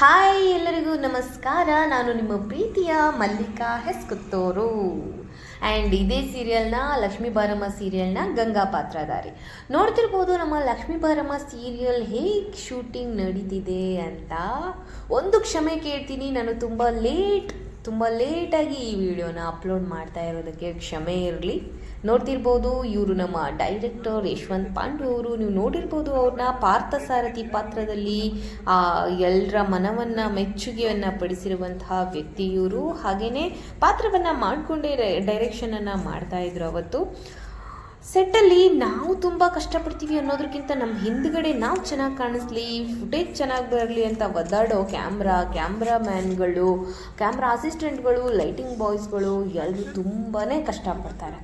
Hi ಎಲ್ಲರಿಗೂ ನಮಸ್ಕಾರ. ನಾನು ನಿಮ್ಮ ಪ್ರೀತಿಯ ಮಲ್ಲಿಕಾ ಹೆಸ್ಕುತ್ತೋರು. ಆ್ಯಂಡ್ ಇದೇ ಸೀರಿಯಲ್ನ ಲಕ್ಷ್ಮೀ ಬಾರಮ್ಮ ಸೀರಿಯಲ್ನ ಗಂಗಾ ಪಾತ್ರಧಾರಿ. ನೋಡ್ತಿರ್ಬೋದು ನಮ್ಮ ಲಕ್ಷ್ಮೀ ಬಾರಮ್ಮ ಸೀರಿಯಲ್ ಹೇಗೆ ಶೂಟಿಂಗ್ ನಡೀತಿದೆ ಅಂತ. ಒಂದು ಕ್ಷಮೆ ಕೇಳ್ತೀನಿ, ನಾನು ತುಂಬ ಲೇಟ್ ತುಂಬ ಲೇಟಾಗಿ ಈ ವಿಡಿಯೋನ ಅಪ್ಲೋಡ್ ಮಾಡ್ತಾ ಇರೋದಕ್ಕೆ ಕ್ಷಮೆ ಇರಲಿ. ನೋಡ್ತಿರ್ಬೋದು ಇವರು ನಮ್ಮ ಡೈರೆಕ್ಟರ್ ಯಶವಂತ್ ಪಾಂಡು ಅವರು. ನೀವು ನೋಡಿರ್ಬೋದು ಅವ್ರನ್ನ ಪಾರ್ಥಸಾರಥಿ ಪಾತ್ರದಲ್ಲಿ ಎಲ್ಲರ ಮನವನ್ನು, ಮೆಚ್ಚುಗೆಯನ್ನು ಪಡಿಸಿರುವಂತಹ ವ್ಯಕ್ತಿ ಇವರು. ಹಾಗೆಯೇ ಪಾತ್ರವನ್ನು ಮಾಡಿಕೊಂಡೇ ಡೈರೆಕ್ಷನನ್ನು ಮಾಡ್ತಾ ಇದ್ರು ಅವತ್ತು. ಸೆಟ್ಟಲ್ಲಿ ನಾವು ತುಂಬ ಕಷ್ಟಪಡ್ತೀವಿ ಅನ್ನೋದಕ್ಕಿಂತ ನಮ್ಮ ಹಿಂದ್ಗಡೆ ನಾವು ಚೆನ್ನಾಗಿ ಕಾಣಿಸ್ಲಿ ಫುಟೇಜ್ ಚೆನ್ನಾಗಿ ಬರಲಿ ಅಂತ ಒದ್ದಾಡೋ ಕ್ಯಾಮ್ರಾ, ಕ್ಯಾಮ್ರಾಮ್ಯಾನ್ಗಳು, ಕ್ಯಾಮ್ರಾ ಅಸಿಸ್ಟೆಂಟ್ಗಳು ಲೈಟಿಂಗ್ ಬಾಯ್ಸ್ಗಳು ಎಲ್ಲರೂ ತುಂಬಾ ಕಷ್ಟಪಡ್ತಾರೆ.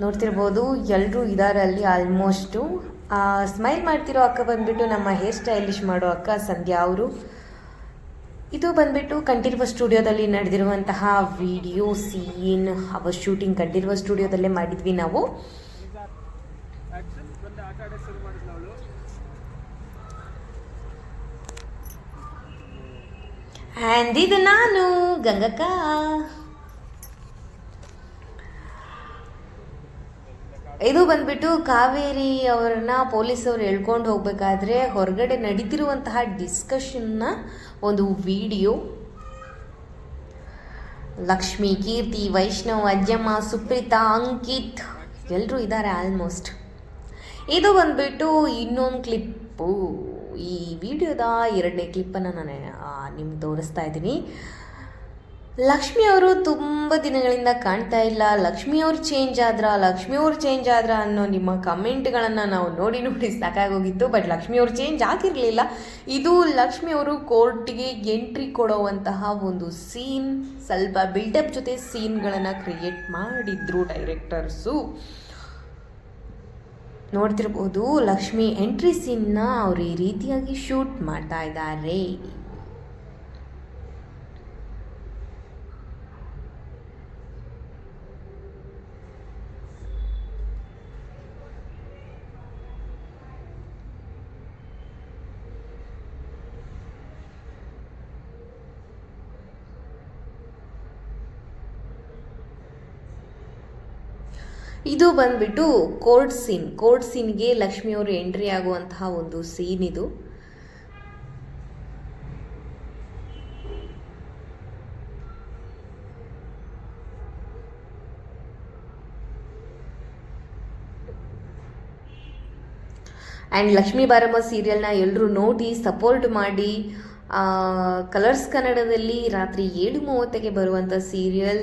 ನೋಡ್ತಿರ್ಬೋದು ಎಲ್ಲರೂ ಇದ್ದಾರೆ ಅಲ್ಲಿ ಆಲ್ಮೋಸ್ಟು ಸ್ಮೈಲ್ ಮಾಡ್ತಿರೋ ಅಕ್ಕ ಬಂದುಬಿಟ್ಟು ನಮ್ಮ ಹೇರ್ ಸ್ಟೈಲಿಶ್ ಮಾಡೋ ಅಕ್ಕ ಸಂಧ್ಯಾ ಅವರು. ಇದು ಬಂದ್ಬಿಟ್ಟು ಕಂಠೀರವ ಸ್ಟುಡಿಯೋದಲ್ಲಿ ನಡೆದಿರುವಂತಹ ವಿಡಿಯೋ ಸೀನ್ ಅವರ್ ಶೂಟಿಂಗ್ ಕಂಠೀರವ ಸ್ಟುಡಿಯೋದಲ್ಲೇ ಮಾಡಿದ್ವಿ ನಾವು. ಆ್ಯಂಡ್ ಇದು ನಾನು ಗಂಗಕ್ಕ. ಇದು ಬಂದ್ಬಿಟ್ಟು ಕಾವೇರಿ ಅವರನ್ನ ಪೊಲೀಸವ್ರು ಎಳ್ಕೊಂಡು ಹೋಗ್ಬೇಕಾದ್ರೆ ಹೊರಗಡೆ ನಡೀತಿರುವಂತಹ ಡಿಸ್ಕಷನ್ನ ಒಂದು ವಿಡಿಯೋ ಲಕ್ಷ್ಮಿ, ಕೀರ್ತಿ, ವೈಷ್ಣವ್, ಅಜ್ಜಮ್ಮ, ಸುಪ್ರೀತಾ, ಅಂಕಿತ್ ಎಲ್ಲರೂ ಇದ್ದಾರೆ ಆಲ್ಮೋಸ್ಟ್ ಇದು ಬಂದ್ಬಿಟ್ಟು ಇನ್ನೊಂದು ಕ್ಲಿಪ್ಪು ಈ ವಿಡಿಯೋದ ಎರಡನೇ ಕ್ಲಿಪ್ಪನ್ನು ನಾನು ನಿಮ್ಗೆ ತೋರಿಸ್ತಾ ಇದ್ದೀನಿ. ಲಕ್ಷ್ಮಿ ಅವರು ತುಂಬ ದಿನಗಳಿಂದ ಕಾಣ್ತಾ ಇಲ್ಲ. ಲಕ್ಷ್ಮಿ ಅವರು ಚೇಂಜ್ ಆದ್ರ, ಲಕ್ಷ್ಮಿ ಅವ್ರು ಚೇಂಜ್ ಆದ್ರ ಅನ್ನೋ ನಿಮ್ಮ ಕಮೆಂಟ್ಗಳನ್ನು ನಾವು ನೋಡಿ ನೋಡಿ ಸಾಕಾಗೋಗಿತ್ತು. ಬಟ್ ಲಕ್ಷ್ಮಿ ಅವ್ರು ಚೇಂಜ್ ಆಗಿರಲಿಲ್ಲ. ಇದು ಲಕ್ಷ್ಮಿ ಅವರು ಕೋರ್ಟ್ಗೆ ಎಂಟ್ರಿ ಕೊಡುವಂತಹ ಒಂದು ಸೀನ್ ಸ್ವಲ್ಪ ಬಿಲ್ಡಪ್ ಜೊತೆ ಸೀನ್ಗಳನ್ನು ಕ್ರಿಯೇಟ್ ಮಾಡಿದ್ರು ಡೈರೆಕ್ಟರ್ಸು ನೋಡ್ತಿರ್ಬೋದು ಲಕ್ಷ್ಮಿ ಎಂಟ್ರಿ ಸೀನ್ನ ಅವರು ಈ ರೀತಿಯಾಗಿ ಶೂಟ್ ಮಾಡ್ತಾ ಇದ್ದಾರೆ. ಇದು ಬಂದ್ಬಿಟ್ಟು ಕೋರ್ಟ್ ಸೀನ್. ಕೋರ್ಟ್ ಸೀನ್ಗೆ ಲಕ್ಷ್ಮಿ ಅವರು ಎಂಟ್ರಿ ಆಗುವಂತಹ ಒಂದು ಸೀನ್ ಇದು. ಆ್ಯಂಡ್ ಲಕ್ಷ್ಮೀ ಬಾರಮ್ಮ ಸೀರಿಯಲ್ನ ಎಲ್ಲರೂ ನೋಡಿ ಸಪೋರ್ಟ್ ಮಾಡಿ ಕಲರ್ಸ್ ಕನ್ನಡದಲ್ಲಿ ರಾತ್ರಿ ಏಳು ಮೂವತ್ತಕ್ಕೆ ಬರುವಂಥ serial